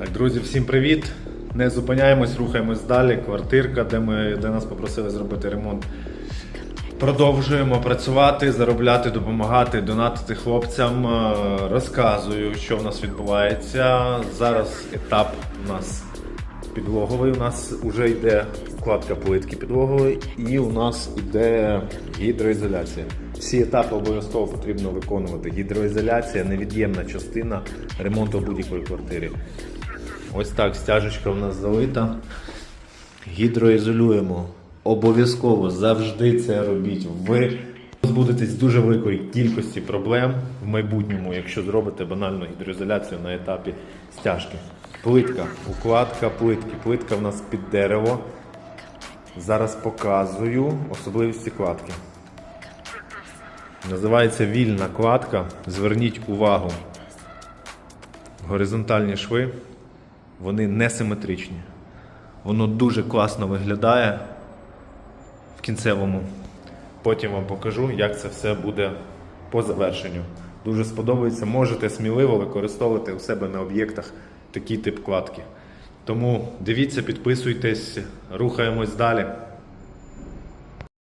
Так, друзі, всім привіт! Не зупиняємось, рухаємось далі. Квартирка, де ми де нас попросили зробити ремонт. Продовжуємо працювати, заробляти, допомагати, донатити хлопцям. Е, Розказую, що в нас відбувається. Зараз етап у нас підлоговий. У нас вже йде вкладка плитки підлогової, і у нас йде гідроізоляція. Всі етапи обов'язково потрібно виконувати. Гідроізоляція невід'ємна частина ремонту будь-якої квартирі. Ось так стяжечка в нас залита. Гідроізолюємо. Обов'язково завжди це робіть. Ви позбудетесь дуже великої кількості проблем в майбутньому, якщо зробите банальну гідроізоляцію на етапі стяжки. Плитка, укладка плитки. Плитка в нас під дерево. Зараз показую особливості кладки. Називається вільна кладка. Зверніть увагу. Горизонтальні шви, вони несиметричні. Воно дуже класно виглядає в кінцевому. Потім вам покажу, як це все буде по завершенню. Дуже сподобається. Можете сміливо використовувати у себе на об'єктах такий тип кладки. Тому дивіться, підписуйтесь, рухаємось далі.